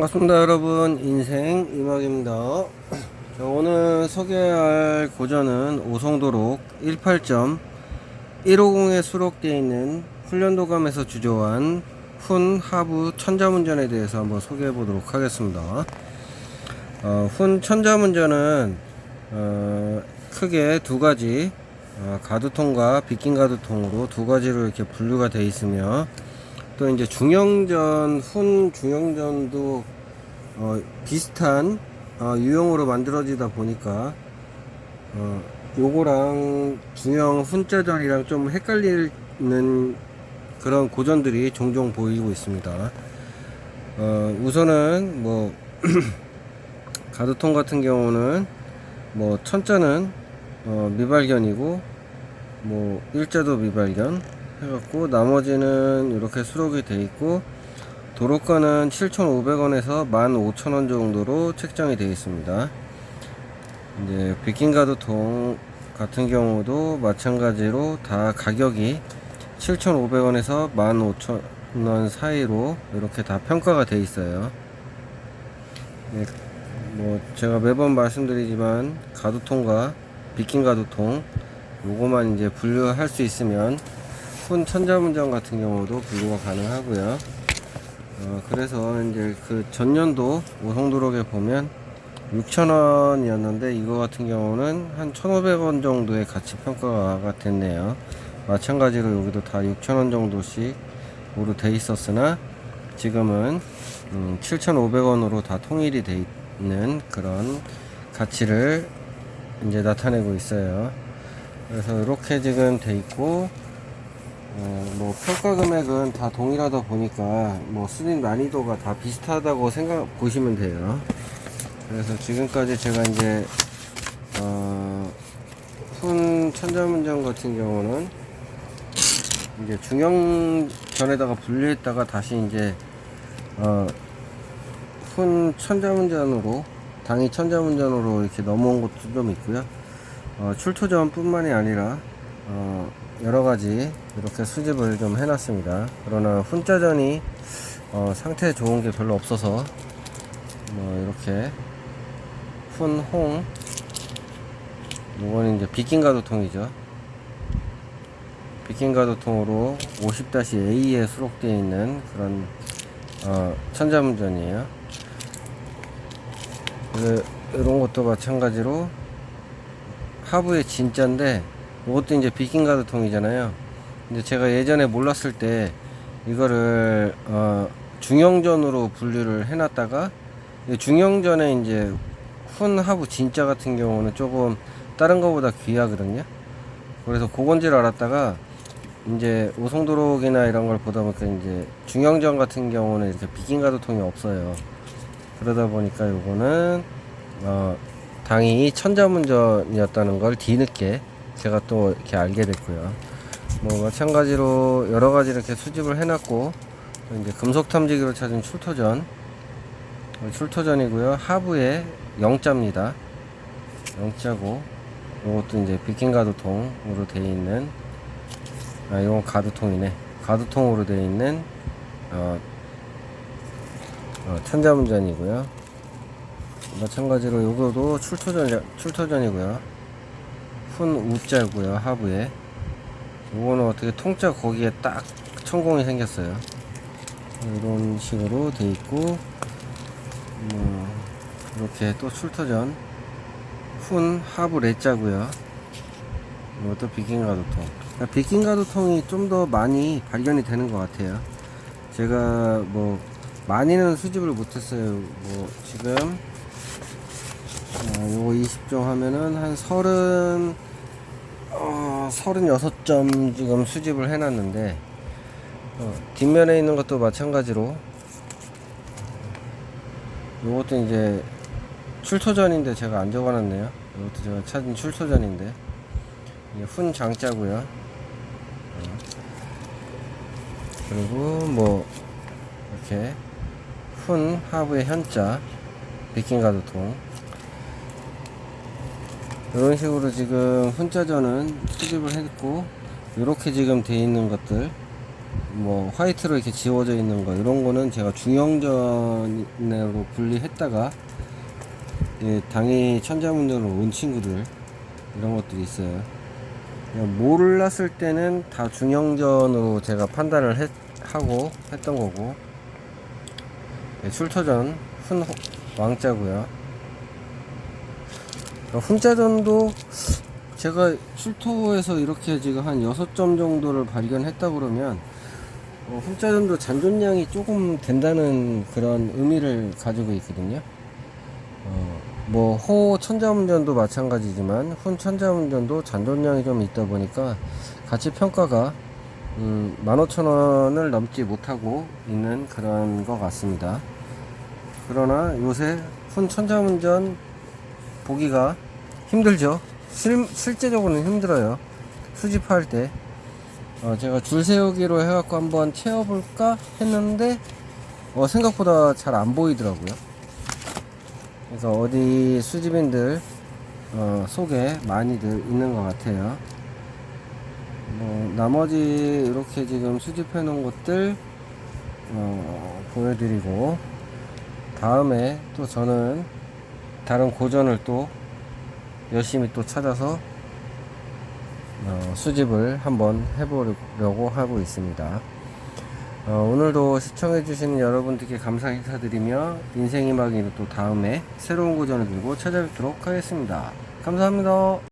반갑습니다 여러분. 인생 이막입니다. 자, 오늘 소개할 고전은 오송도록 18.150에 수록되어 있는 훈련도감에서 주조한 훈 하부 천자문전에 대해서 한번 소개해 보도록 하겠습니다. 어, 훈 천자문전은 어, 크게 두 가지 어, 가두통과 빗긴 가두통으로 두 가지로 이렇게 분류가 되어 있으며 또 이제 중형전 훈 중형전도 어, 비슷한 어, 유형으로 만들어지다 보니까 어, 요거랑 중형 훈자전이랑 좀 헷갈리는 그런 고전들이 종종 보이고 있습니다. 어, 우선은 뭐 가두통 같은 경우는 뭐 천자는 어, 미발견이고 뭐 일자도 미발견 해갖고 나머지는 이렇게 수록이 돼 있고 도로가는 7,500원에서 15,000원 정도로 책정이 되어 있습니다. 이제 비킹가드통 같은 경우도 마찬가지로 다 가격이 7,500원에서 15,000원 사이로 이렇게 다 평가가 되어 있어요. 네, 뭐 제가 매번 말씀드리지만 가두통과 비킹 가두통 요거만 이제 분류할 수 있으면 훈 천자문전 같은 경우도 분류가 가능하고요. 어, 그래서 이제 그 전년도 오송도록에 보면 6,000원이었는데 이거 같은 경우는 한 1,500원 정도의 가치 평가가 됐네요. 마찬가지로 여기도 다 6,000원 정도씩 으로 돼 있었으나 지금은 음, 7,500원으로 다 통일이 돼 있는 그런 가치를 이제 나타내고 있어요. 그래서 이렇게 지금 돼 있고 어, 뭐 평가 금액은 다 동일하다 보니까 뭐 수립 난이도가 다 비슷하다고 생각 보시면 돼요. 그래서 지금까지 제가 이제 어, 훈 천자문전 같은 경우는 이제 중형 전에다가 분류했다가 다시 이제 어, 훈 천자문전으로 당이 천자문전으로 이렇게 넘어온 것도 좀 있고요. 어, 출토전뿐만이 아니라 어, 여러 가지 이렇게 수집을 좀 해놨습니다. 그러나 훈자전이 어, 상태 좋은 게 별로 없어서 뭐 이렇게 훈홍 이거는 이제 비킹가도통이죠. 비킹가도통으로 50-A에 수록되어 있는 그런 어, 천자문전이에요. 그, 이런 것도 마찬가지로 하부의 진짜인데 이것도 이제 비킹가드 통이잖아요. 근데 제가 예전에 몰랐을 때 이거를 어, 중형전으로 분류를 해놨다가 이 중형전에 이제 훈 하부 진짜 같은 경우는 조금 다른 거보다 귀하거든요. 그래서 그건 줄 알았다가 이제 오송도록이나 이런 걸 보다 보니까 이제 중형전 같은 경우는 이렇게 비킹가드 통이 없어요. 그러다 보니까 요거는 어, 당이 천자문전이었다는 걸 뒤늦게 제가 또 이렇게 알게 됐고요. 뭐 마찬가지로 여러 가지 이렇게 수집을 해놨고 또 이제 금속 탐지기로 찾은 출토전 어, 출토전이고요. 하부에 영자입니다. 영자고 이것도 이제 비킨 가두통으로 되어 있는 아 이건 가두통이네. 가두통으로 되어 있는 어, 어, 천자문전이고요. 마찬가지로 요거도 출토전 출토전이고요. 훈 우자고요 하부에. 요거는 어떻게 통짜 거기에 딱 천공이 생겼어요. 이런 식으로 돼 있고 뭐 이렇게 또 출토전 훈 하부 레자고요. 이것도 비킹가도통. 그러니까 비킹가도통이 좀 더 많이 발견이 되는 것 같아요. 제가 뭐 많이는 수집을 못했어요. 뭐 지금 어, 요거 20종 하면은 한 30, 어, 36점 지금 수집을 해놨는데, 어, 뒷면에 있는 것도 마찬가지로, 요것도 이제 출토전인데 제가 안 적어놨네요. 이것도 제가 찾은 출토전인데, 훈 장자고요. 어. 그리고 뭐, 이렇게, 훈 하부의 현자, 비킹가드통, 이런 식으로 지금 훈자전은 수집을 했고 이렇게 지금 돼 있는 것들 뭐 화이트로 이렇게 지워져 있는 거 이런 거는 제가 중형전으로 분리했다가 예, 당이 천자문전으로 온 친구들 이런 것들이 있어요. 몰랐을 때는 다 중형전으로 제가 판단을 했, 하고 했던 거고 예, 출토전 훈 왕자고요. 어, 훈자전도 제가 출토에서 이렇게 지금 한 6점 정도를 발견했다 그러면 어, 훈자전도 잔존량이 조금 된다는 그런 의미를 가지고 있거든요. 어, 뭐호 천자문전도 마찬가지지만 훈 천자문전도 잔존량이 좀 있다 보니까 가치 평가가 음, 15,000원을 넘지 못하고 있는 그런 것 같습니다. 그러나 요새 훈 천자문전 보기가 힘들죠. 실, 실제적으로는 힘들어요. 수집할 때. 어, 제가 줄 세우기로 해갖고 한번 채워볼까 했는데, 어, 생각보다 잘 안 보이더라고요. 그래서 어디 수집인들, 어, 속에 많이들 있는 것 같아요. 뭐, 나머지 이렇게 지금 수집해 놓은 것들, 어, 보여드리고, 다음에 또 저는 다른 고전을 또 열심히 또 찾아서 어, 수집을 한번 해보려고 하고 있습니다. 어, 오늘도 시청해주시는 여러분들께 감사 인사드리며 인생이 막이는 또 다음에 새로운 고전을 들고 찾아뵙도록 하겠습니다. 감사합니다.